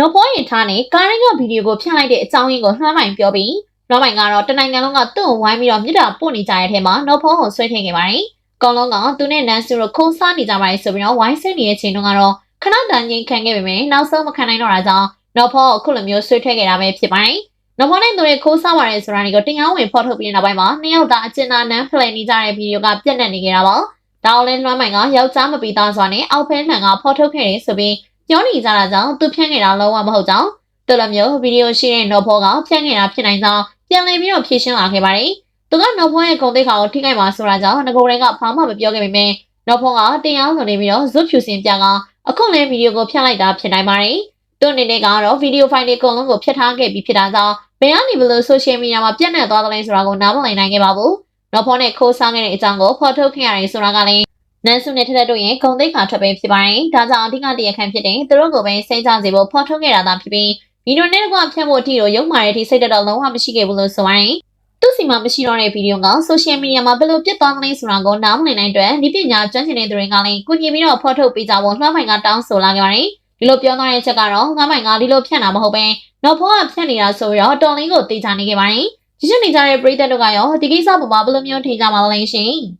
နော်ဖောရင်ထားနဲ့ကားရင်းကဗီဒီယိုကိုဖြန့်လိုက်တဲ့အကြောင်းရင်းကိုလွှမ်းမိုင်ပြောပြီးလွှမ်းမိုင်ကတော့တနိုင်ငံလုံးကသူ့ကိုဝိုင်းပြီးတော့မြစ်တာပို့နေကြတဲ့ထဲမှာနော်ဖောကိုဆွဲထည့်ခဲ့ပါတယ်။ကောင်းလုံးကသူနဲ့နန်းစုတို့ခိုးစားနေကြပါတယ်ဆိုပြီးတော့ဝိုင်းဆင်းနေတဲ့ချိန်တုန်းကတော့ခဏတန်ချင်းခံခဲ့ပေမဲ့နောက်ဆုံးမခံနိုင်တော့တာကြောင့်နော်ဖောကိုအခုလိုမျိုးဆွဲထည့်ခဲ့တာပဲဖြစ်ပါတယ်။နော်ဖောနဲ့သူတွေခိုးစားပါတယ်ဆိုတာကိုတရားဝင်ဖော်ထုတ်ပြီးတဲ့နောက်ပိုင်းမှာနှစ်ယောက်သားအကျဉ်းသားနန်းဖလှယ်နေကြတဲ့ဗီဒီယိုကပြတ်နေနေကြတာပါ။ဒါအောင်လဲလွှမ်းမိုင်ကယောက်ျားမပီသားစွာနဲ့အောက်ဖဲနှံကဖော်ထုတ်ခဲ့တယ်ဆိုပြီး ပြောနေကြတာကြောင့်သူဖြန့်ခဲ့တာလုံးဝမဟုတ်ကြောင်းတူလိုမျိုးဗီဒီယိုရှိတဲ့နော်ဖောကဖြန့်ခဲ့တာဖြစ်နိုင်ကြောင်းပြန်လည်ပြီးတော့ဖြေရှင်းလာခဲ့ပါတယ်။သူကနော်ဖောရဲ့ဂုဏ်သိက္ခာကိုထိခိုက်မှာဆိုတာကြောင့်ငကိုယ်တိုင်းကဘာမှမပြောခဲ့ပေမဲ့နော်ဖောကတရားဆိုနေပြီးတော့ဇွတ်ဖြူစင်ပြကအခုလည်းဗီဒီယိုကိုဖြန့်လိုက်တာဖြစ်နိုင်ပါတယ်။သူအနေနဲ့ကတော့ဗီဒီယိုဖိုင်တွေအကုန်လုံးကိုဖျက်ထားခဲ့ပြီးဖြစ်တာကြောင့်ဘယ်ကနေဘလို့ဆိုရှယ်မီဒီယာမှာပြန့်နှံ့သွားသလဲဆိုတာကိုနားမလည်နိုင်ခဲ့ပါဘူး။နော်ဖောနဲ့ခိုးစားခဲ့တဲ့အကြောင်းကိုဖော်ထုတ်ခဲ့ရတယ်ဆိုတာကလည်း နန်းစုနဲ့ထက်ထက်တို့ရဲ့ဂုံသိက္ခာထွက်ပဲဖြစ်ပါတယ်။ဒါကြောင့်အဓိကတရားခံဖြစ်တဲ့သူတို့ကိုပဲစိတ်ကြစေဖို့ဖော်ထုတ်ခဲ့တာသာဖြစ်ပြီးဗီဒီယိုနဲ့ကွာဖြတ်ဖို့အထိတော့ရုံမာတဲ့အထိစိတ်တက်တော့လုံးဝမရှိခဲ့ဘူးလို့ဆိုပါတယ်။သူ့စီမှာမရှိတော့တဲ့ဗီဒီယိုကဆိုရှယ်မီဒီယာမှာဘယ်လိုပြတ်သွားသလဲဆိုတာကိုနားမလည်နိုင်တဲ့အတွက်ဒီပညာကျွမ်းကျင်တဲ့သူတွေကလည်းကုညီပြီးတော့ဖော်ထုတ်ပေးကြဖို့လှမ်းပိုင်ကတောင်းဆိုလာခဲ့ပါတယ်။ဒီလိုပြောသွားတဲ့ချက်ကတော့ငါးမိုင်ကဒီလိုဖြန့်တာမဟုတ်ပဲနော်ဖောကဖြန့်နေတာဆိုတော့တော်လင်းကိုတေချာနေခဲ့ပါတယ်။ကြည့်ရှုနေကြတဲ့ပရိသတ်တို့ကရောဒီကိစ္စပေါ်မှာဘယ်လိုမျိုးထင်ကြမှာလဲရှင်။